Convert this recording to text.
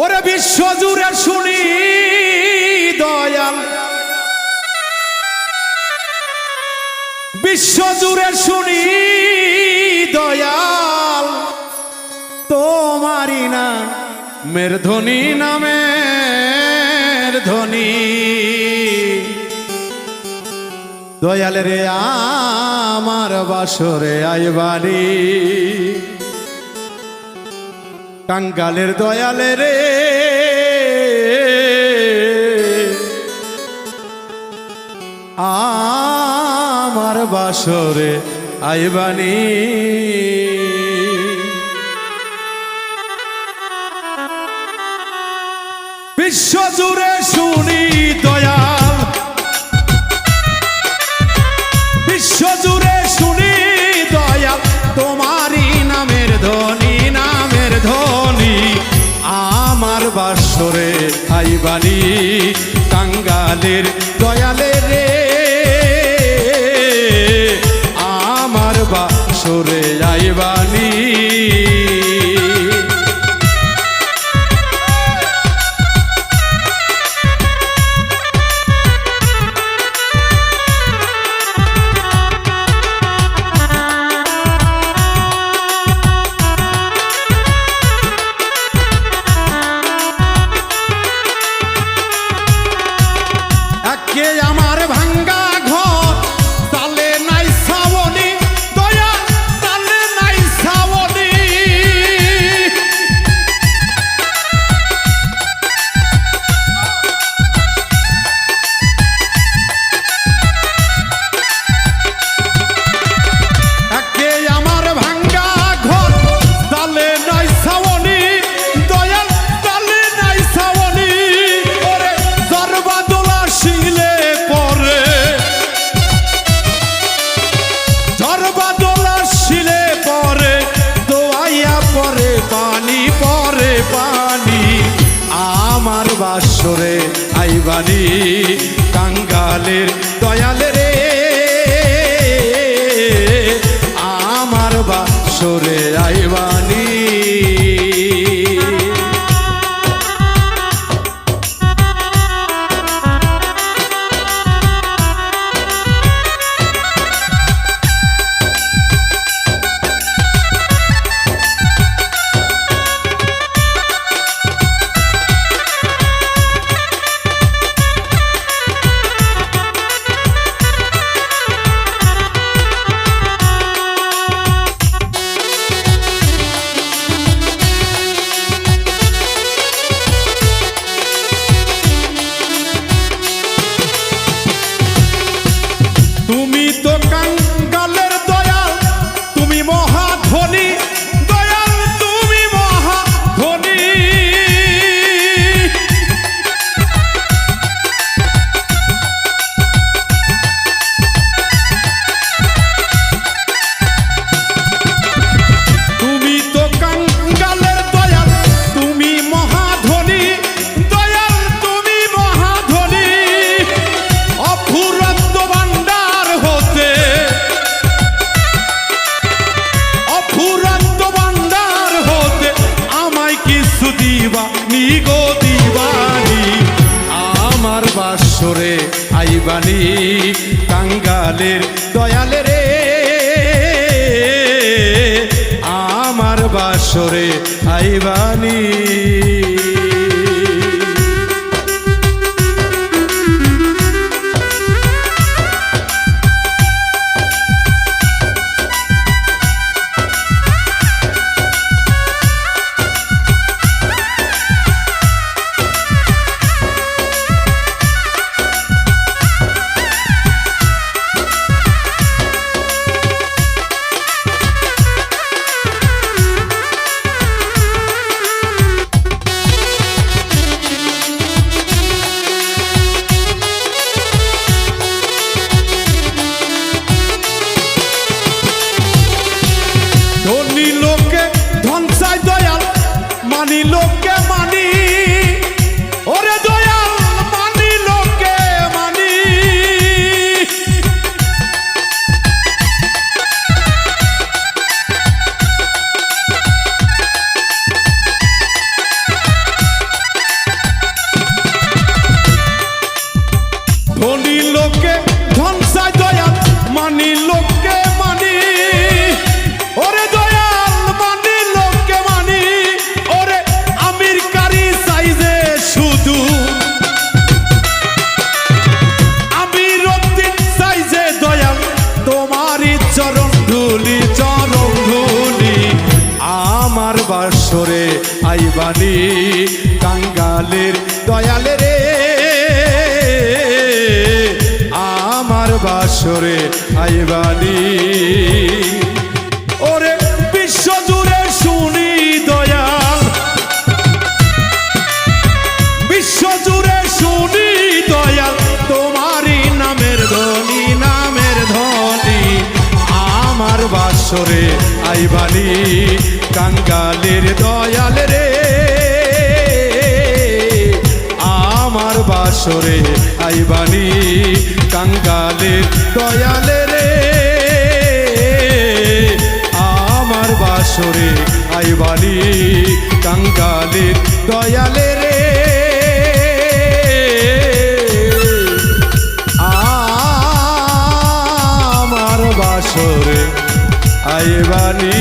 ওরে বিশ্ব জুড়ে শুনি, দয়াল। বিশ্ব জুড়ে শুনি, দয়াল। তোমারি না মের ধ্বনি নামের ধ্বনি দয়াল রে আমার বাসরে আইবানি কাঙ্গালের দয়ালে রে। আমার বাসরে আইবানি। বিশ্ব জুড়ে শুনি দয়াল বাসরে আইবানি কাঙ্গালের দয়ালে রে। আমার বা সরে আইবানি বাসরে আইবানি কাঙ্গালের দয়ালে রে। আমার বাসরে আইবানি কিছু নি গো দিবানি আমার বাসরে আইবানি কাঙ্গালের দয়ালে কাঙ্গালের দয়ালে রে। আমার বাসরে আইবানি ওরে বিশ্ব জুড়ে শুনি দয়াল। বিশ্ব জুড়ে শুনি দয়াল, তোমারই নামের ধ্বনি নামের ধ্বনি। আমার বাসরে আইবানি কাঙ্গালের দয়াল রে। বাসরে আইবানি কাঙ্গালের দয়াল রে। আমার বাসরে আইবানি কাঙ্গালের দয়ালে রে। আমার বাসরে আইবানি